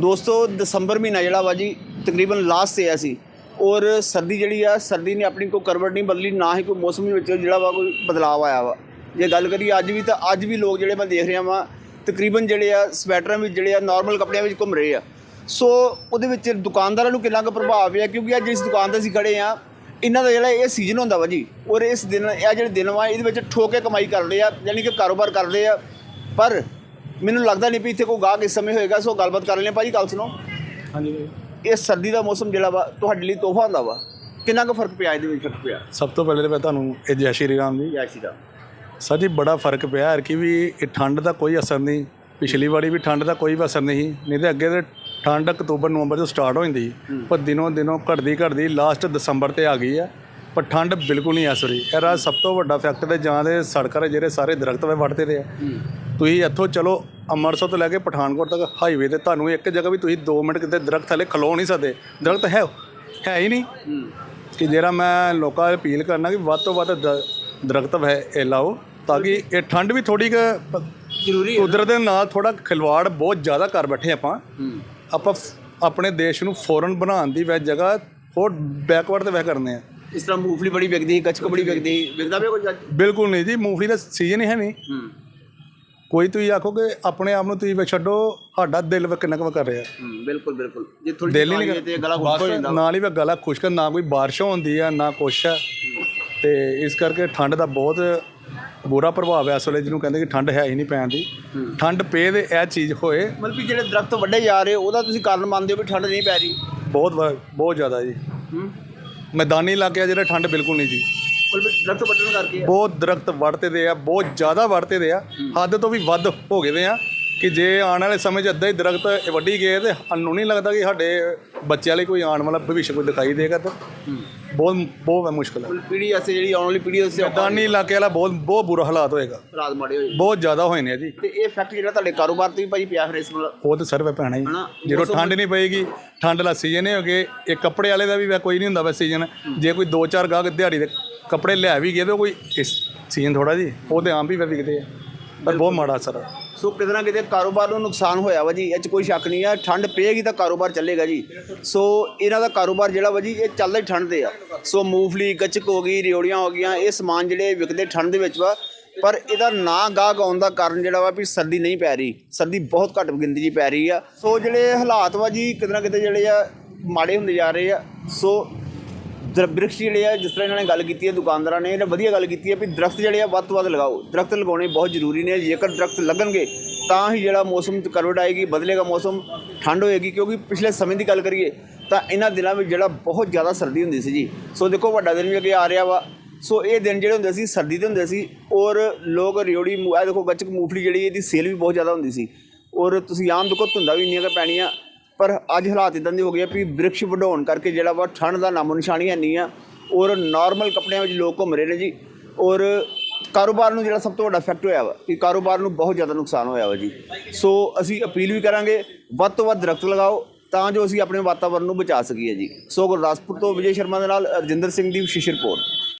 ਦੋਸਤੋ, ਦਸੰਬਰ ਮਹੀਨਾ ਜਿਹੜਾ ਵਾ ਜੀ, ਤਕਰੀਬਨ ਲਾਸਟ ਤੇ ਆ ਸੀ। ਔਰ ਸਰਦੀ ਜਿਹੜੀ ਆ, ਸਰਦੀ ਨੇ ਆਪਣੀ ਕੋਈ ਕਰਵਟ ਨਹੀਂ ਬਦਲੀ, ਨਾ ਹੀ ਕੋਈ ਮੌਸਮ ਵਿੱਚ ਜਿਹੜਾ ਵਾ ਕੋਈ ਬਦਲਾਅ ਆਇਆ ਵਾ। ਜੇ ਗੱਲ ਕਰੀਏ ਅੱਜ ਵੀ, ਤਾਂ ਅੱਜ ਵੀ ਲੋਕ ਜਿਹੜੇ ਮੈਂ ਦੇਖ ਰਿਹਾ ਵਾਂ, ਤਕਰੀਬਨ ਜਿਹੜੇ ਆ, ਸਵੈਟਰਾਂ ਵਿੱਚ ਜਿਹੜੇ ਆ ਨਾਰਮਲ ਕੱਪੜਿਆਂ ਵਿੱਚ ਘੁੰਮ ਰਹੇ ਆ। ਸੋ ਉਹਦੇ ਵਿੱਚ ਦੁਕਾਨਦਾਰਾਂ ਨੂੰ ਕਿੰਨਾ ਕੁ ਪ੍ਰਭਾਵ ਪਿਆ ਕਿਉਂਕਿ ਅੱਜ ਇਸ ਦੁਕਾਨ ਤੇ ਅਸੀਂ ਖੜੇ ਆ, ਇਹਨਾਂ ਦਾ ਜਿਹੜਾ ਇਹ ਸੀਜ਼ਨ ਹੁੰਦਾ ਵਾ ਜੀ, ਔਰ ਇਸ ਦਿਨ, ਇਹ ਜਿਹੜੇ ਦਿਨ ਵਾ, ਇਹਦੇ ਵਿੱਚ ਠੋਕੇ ਕਮਾਈ ਕਰਦੇ ਆ, ਯਾਨੀ ਕਿ ਕਾਰੋਬਾਰ ਕਰਦੇ ਆ। ਪਰ ਮੈਨੂੰ ਲੱਗਦਾ ਨਹੀਂ ਵੀ ਇੱਥੇ ਕੋਈ ਗਾਹਕ ਇਸ ਸਮੇਂ ਹੋਏਗਾ ਸੋ ਗੱਲਬਾਤ ਕਰ ਲੈਂਦੇ ਹਾਂ। ਭਾਜੀ ਗੱਲ ਸੁਣੋ। ਹਾਂਜੀ ਇਹ ਸਰਦੀ ਦਾ ਮੌਸਮ ਜਿਹੜਾ ਵਾ ਤੁਹਾਡੇ ਲਈ ਤੋਹਫਾ ਹੁੰਦਾ ਵਾ? ਕਿੰਨਾ ਕੁ ਫ਼ਰਕ ਪਿਆ ਇਹਦੇ ਵਿੱਚ ਫ਼ਰਕ ਪਿਆ? ਸਭ ਤੋਂ ਪਹਿਲੇ ਤਾਂ ਮੈਂ ਤੁਹਾਨੂੰ ਇਹ ਜੈ ਸ਼੍ਰੀ ਰਾਮ ਜੀ। ਯਾਸੀ ਦਾ ਸਰ ਜੀ ਬੜਾ ਫ਼ਰਕ ਪਿਆ ਹੈ ਕਿ ਵੀ ਇਹ ਠੰਡ ਦਾ ਕੋਈ ਅਸਰ ਨਹੀਂ। ਪਿਛਲੀ ਵਾਰੀ ਵੀ ਠੰਡ ਦਾ ਕੋਈ ਅਸਰ ਨਹੀਂ ਨਹੀਂ ਤੇ ਅੱਗੇ ਤੇ ਠੰਡ ਅਕਤੂਬਰ ਨਵੰਬਰ ਤੋਂ ਸਟਾਰਟ ਹੋ। ਜਾਂਦੀ। ਪਰ ਦਿਨੋਂ ਦਿਨੋਂ ਘਟਦੀ ਘਟਦੀ ਲਾਸਟ ਦਸੰਬਰ ਤੇ ਆ ਗਈ ਆ। ਪਰ ਠੰਡ ਬਿਲਕੁਲ ਨਹੀਂ ਅਸਰੀ ਇਹ ਰਾਜ ਸਭ ਤੋਂ ਵੱਡਾ ਫੈਕਟਰ ਤੇ ਜਾਂ ਦੇ ਸੜਕਾਂ ਦੇ ਜਿਹੜੇ ਸਾਰੇ ਦਰਖਤ ਵੇ ਵੱਢਦੇ ਰਹੇ ਆ। ਤੁਸੀਂ ਇੱਥੋਂ ਚਲੋ ਅੰਮ੍ਰਿਤਸਰ ਤੋਂ ਲੈ ਕੇ ਪਠਾਨਕੋਟ ਤੱਕ ਹਾਈਵੇ ਤੇ ਤੁਹਾਨੂੰ ਇੱਕ ਜਗ੍ਹਾ ਵੀ ਤੁਸੀਂ 2 ਮਿੰਟ ਕਿਤੇ ਦਰਖਤ ਥੱਲੇ ਖਲੋ ਨਹੀਂ ਸਕਦੇ। ਦਰਖਤ ਹੈ ਹੈ ਹੀ ਨਹੀਂ। ਕਿ ਜਿਹੜਾ ਮੈਂ ਲੋਕਾਂ ਨੂੰ ਅਪੀਲ ਕਰਨਾ ਕਿ ਵੱਧ ਤੋਂ ਵੱਧ ਦਰਖਤ ਹੈ ਇਹ ਲਾਓ ਤਾਂ ਕਿ ਇਹ ਠੰਡ ਵੀ ਥੋੜੀ ਕੁ ਜ਼ਰੂਰੀ ਕੁਦਰਤ ਦੇ ਨਾਲ ਥੋੜਾ ਖਿਲਵਾੜ ਬਹੁਤ ਜ਼ਿਆਦਾ ਕਰ ਬੈਠੇ ਆਪਾਂ। ਆਪਾਂ ਆਪਣੇ ਦੇਸ਼ ਨੂੰ ਫੋਰਨ ਬਣਾਉਣ ਦੀ ਵੈ ਜਗ੍ਹਾ ਹੋਰ ਬੈਕਵਰਡ ਤੇ ਵੈ ਕਰਨੇ ਆ। ਇਸ ਤਰ੍ਹਾਂ ਮੂੰਗਫਲੀ ਬੜੀ ਵਿਕਦੀ ਹੈ ਗੱਚਕ ਬੜੀ ਵਿਕਦੀ ਹੈ ਵਿਕਦਾ ਪਿਆ ਕੁਝ ਬਿਲਕੁਲ ਨਹੀਂ ਜੀ ਮੂੰਗਫਲੀ ਦਾ ਸੀਜ਼ਨ ਹੀ ਹੈ ਨਹੀਂ। ਹੂੰ। ਕੋਈ ਤੁਸੀਂ ਆਖੋਗੇ ਆਪਣੇ ਆਪ ਨੂੰ ਤੁਸੀਂ ਵੀ ਛੱਡੋ ਸਾਡਾ ਦਿਲ ਵਾ ਕਿੰਨਾ ਕੁ ਕਰ ਰਿਹਾ। ਹੂੰ ਬਿਲਕੁਲ ਬਿਲਕੁਲ। ਜੇ ਥੋੜੀ ਦਿਲ ਹੀ ਨਹੀਂ ਤੇ ਗਲਾ ਖੁਸ਼ਕ ਹੋ ਜਾਂਦਾ। ਨਾਲ ਹੀ ਵਾ ਗਲਾ ਖੁਸ਼ਕ ਨਾ ਕੋਈ ਬਾਰਿਸ਼ ਹੁੰਦੀ ਆ ਨਾ ਕੁਛ ਆ ਤੇ ਇਸ ਕਰਕੇ ਠੰਡ ਦਾ ਬਹੁਤ ਬੁਰਾ ਪ੍ਰਭਾਵ ਹੈ ਇਸ ਵੇਲੇ ਜਿਹਨੂੰ ਕਹਿੰਦੇ ਕਿ ਠੰਡ ਹੈ ਹੀ ਨਹੀਂ ਪੈਣ ਦੀ। ਠੰਡ ਪਏ ਦੇ ਇਹ ਚੀਜ਼ ਹੋਏ। ਮਤਲਬ ਵੀ ਜਿਹੜੇ ਦਰਖਤ ਵੱਡੇ ਜਾ ਰਹੇ ਉਹਦਾ ਤੁਸੀਂ ਕਾਰਨ ਮੰਨਦੇ ਹੋ ਵੀ ਠੰਡ ਨਹੀਂ ਪੈ ਰਹੀ? ਬਹੁਤ ਵਾ- ਬਹੁਤ ਜ਼ਿਆਦਾ ਜੀ। ਹੂੰ। ਮੈਦਾਨੀ ਇਲਾਕੇ ਆ ਜਿਹੜੇ ਠੰਡ ਬਿਲਕੁਲ ਨਹੀਂ ਜੀ। ਮਤਲਬ ਵੀ ਦਰਖਤ ਵੱਢਣ ਕਰਕੇ ਆ। ਬਹੁਤ ਦਰਖਤ ਵੜਤੇ ਦੇ ਆ ਬਹੁਤ ਜ਼ਿਆਦਾ ਵੜਤੇ ਦੇ ਆ। ਹੱਦ ਤੋਂ ਵੀ ਵੱਧ ਹੋ ਗਏ ਦੇ ਆ ਕਿ ਜੇ ਆਉਣ ਵਾਲੇ ਸਮੇਂ 'ਚ ਅੱਧਾ ਹੀ ਦਰਖਤ ਵੱਢੀ ਗਏ ਤੇ ਸਾਨੂੰ ਨਹੀਂ ਲੱਗਦਾ ਕਿ ਸਾਡੇ ਬੱਚਿਆਂ ਲਈ ਕੋਈ ਆਉਣ ਵਾਲਾ ਭਵਿੱਖ ਕੋਈ ਦਿਖਾਈ ਦੇਗਾ ਤਾਂ। ਬਹੁਤ ਬਹੁਤ ਮੁਸ਼ਕਲ ਹੈ ਪੀੜ੍ਹੀ ਵਾਸਤੇ ਜਿਹੜੀ ਆਉਣ ਵਾਲੀ ਵਾਸਤੇ ਔਖਾ ਮੈਦਾਨੀ ਇਲਾਕੇ ਵਾਲਾ ਬਹੁਤ ਬਹੁਤ ਬੁਰਾ ਹਾਲਾਤ ਹੋਏਗਾ। ਹਾਲਾਤ ਮਾੜੇ ਹੋਏ। ਬਹੁਤ ਜ਼ਿਆਦਾ ਹੋਏ ਨੇ ਜੀ। ਤੇ ਇਹ ਫੈਕਟ ਜਿਹੜਾ ਤੁਹਾਡੇ ਕਾਰੋਬਾਰ ਤੇ ਵੀ ਭਾਜੀ ਪਿਆ ਫਿਰ ਇਸ ਨਾਲ? ਉਹ ਤਾਂ ਸਰਵੇ ਪੈਣਾ ਹੀ ਜਦੋਂ ਠੰਡ ਨਹੀਂ ਪਏਗੀ ਠੰਡ ਦਾ ਸੀਜ਼ਨ ਹੀ ਹੋ ਗਏ। ਇਹ ਕੱਪੜੇ ਵਾਲੇ ਦਾ ਵੀ ਵੈ ਕੋਈ ਨਹੀਂ ਹੁੰਦਾ ਵੈ ਸੀਜ਼ਨ ਜੇ ਕੋਈ ਦੋ ਚਾਰ ਗਾਹਕ ਦਿਹਾੜੀ ਦੇ ਕੱਪੜੇ ਲੈ ਵੀ ਗਏ ਤਾਂ ਕੋਈ ਇਸ ਸੀਜ਼ਨ ਥੋੜਾ ਜੀ ਉਹ ਤੇ ਆਮ ਵੀ ਵੈ ਵਿਕਦੇ ਆ। ਪਰ ਬਹੁਤ ਮਾੜਾ ਅਸਰ ਸੋ ਕਿਤੇ ਨਾ ਕਿਤੇ ਕਾਰੋਬਾਰ ਨੂੰ ਨੁਕਸਾਨ ਹੋਇਆ ਵਾ ਜੀ ਇਹ 'ਚ ਕੋਈ ਸ਼ੱਕ ਨਹੀਂ ਆ। ਠੰਡ ਪਏਗੀ ਤਾਂ ਕਾਰੋਬਾਰ ਚੱਲੇਗਾ ਜੀ। ਸੋ ਇਹਨਾਂ ਦਾ ਕਾਰੋਬਾਰ ਜਿਹੜਾ ਵਾ ਜੀ ਇਹ ਚੱਲਦਾ ਹੀ ਠੰਡ ਤੇ ਆ। ਸੋ ਮੂੰਗਫਲੀ ਗੱਚਕ ਹੋ ਗਈ ਰਿਓੜੀਆਂ ਹੋ ਗਈਆਂ ਇਹ ਸਮਾਨ ਜਿਹੜੇ ਵਿਕਦੇ ਠੰਡ ਦੇ ਵਿੱਚ ਵਾ ਪਰ ਇਹਦਾ ਨਾ ਗਾਹਕ ਆਉਣ ਦਾ ਕਾਰਨ ਜਿਹੜਾ ਵਾ ਵੀ ਸਰਦੀ ਨਹੀਂ ਪੈ ਰਹੀ। ਸਰਦੀ ਬਹੁਤ ਘੱਟ ਗਿਣਤੀ 'ਚ ਪੈ ਰਹੀ ਆ। ਸੋ ਜਿਹੜੇ ਹਾਲਾਤ ਵਾ ਜੀ, ਕਿਤੇ ਨਾ ਕਿਤੇ ਜਿਹੜੇ ਆ, ਮਾੜੇ ਹੁੰਦੇ ਜਾ ਰਹੇ ਆ। ਸੋ ਦਰ ਬ੍ਰਿਕਸ਼ ਜਿਹੜੇ ਆ, ਜਿਸ ਤਰ੍ਹਾਂ ਇਹਨਾਂ ਨੇ ਗੱਲ ਕੀਤੀ ਹੈ ਦੁਕਾਨਦਾਰਾਂ ਨੇ ਇਹਨਾਂ ਵਧੀਆ ਗੱਲ ਕੀਤੀ ਹੈ ਵੀ ਦਰਖਤ ਜਿਹੜੇ ਆ, ਵੱਧ ਤੋਂ ਵੱਧ ਲਗਾਓ। ਦਰਖਤ ਲਗਾਉਣੇ ਬਹੁਤ ਜ਼ਰੂਰੀ ਨੇ। ਜੇਕਰ ਦਰਖਤ ਲੱਗਣਗੇ, ਤਾਂ ਹੀ ਜਿਹੜਾ ਮੌਸਮ 'ਚ ਕਰਵਟ ਆਏਗੀ, ਬਦਲੇਗਾ ਮੌਸਮ, ਠੰਡ ਹੋਏਗੀ। ਕਿਉਂਕਿ ਪਿਛਲੇ ਸਮੇਂ ਦੀ ਗੱਲ ਕਰੀਏ, ਤਾਂ ਇਹਨਾਂ ਦਿਨਾਂ ਵਿੱਚ ਜਿਹੜਾ ਬਹੁਤ ਜ਼ਿਆਦਾ ਸਰਦੀ ਹੁੰਦੀ ਸੀ ਜੀ। ਸੋ ਦੇਖੋ ਵੱਡਾ ਦਿਨ ਵੀ ਅੱਗੇ ਆ ਰਿਹਾ ਵਾ। ਸੋ ਇਹ ਦਿਨ ਜਿਹੜੇ ਹੁੰਦੇ ਸੀ, ਸਰਦੀ ਦੇ ਹੁੰਦੇ ਸੀ, ਔਰ ਲੋਕ ਰਿਓੜੀ ਮੂ- ਇਹ ਦੇਖੋ ਗੱਚਕ ਮੂੰਗਫਲੀ ਜਿਹੜੀ, ਇਹਦੀ ਸੇਲ ਵੀ ਬਹੁਤ ਜ਼ਿਆਦਾ ਹੁੰਦੀ ਸੀ। ਔਰ ਤੁਸੀਂ ਆਮ ਦੇਖੋ, ਧੁੰਦਾ ਵੀ ਇੰਨੀਆਂ ਕੁ ਪੈਣੀਆਂ, ਪਰ ਅੱਜ ਹਾਲਾਤ ਇਦਾਂ ਦੇ ਹੋ ਗਏ ਆ ਵੀ ਬ੍ਰਿਕਸ਼ ਵਧਾਉਣ ਕਰਕੇ ਜਿਹੜਾ ਵਾ ਠੰਡ ਦਾ ਨਾਮੋ ਨਿਸ਼ਾਨੀ ਹੈ ਨਹੀਂ ਆ, ਔਰ ਨਾਰਮਲ ਕੱਪੜਿਆਂ ਵਿੱਚ ਲੋਕ ਘੁੰਮ ਰਹੇ ਨੇ ਜੀ। ਔਰ ਕਾਰੋਬਾਰ ਨੂੰ ਜਿਹੜਾ ਸਭ ਤੋਂ ਵੱਡਾ ਇਫੈਕਟ ਹੋਇਆ ਵਾ ਕਿ ਕਾਰੋਬਾਰ ਨੂੰ ਬਹੁਤ ਜ਼ਿਆਦਾ ਨੁਕਸਾਨ ਹੋਇਆ ਵਾ ਜੀ। ਸੋ ਅਸੀਂ ਅਪੀਲ ਵੀ ਕਰਾਂਗੇ, ਵੱਧ ਤੋਂ ਵੱਧ ਦਰਖਤ ਲਗਾਓ, ਤਾਂ ਜੋ ਅਸੀਂ ਆਪਣੇ ਵਾਤਾਵਰਣ ਨੂੰ ਬਚਾ ਸਕੀਏ ਜੀ। ਸੋ ਗੁਰਦਾਸਪੁਰ ਤੋਂ ਵਿਜੇ ਸ਼ਰਮਾ ਦੇ ਨਾਲ ਰਜਿੰਦਰ ਸਿੰਘ ਦੀ ਵਿਸ਼ੇਸ਼ ਰਿਪੋਰਟ।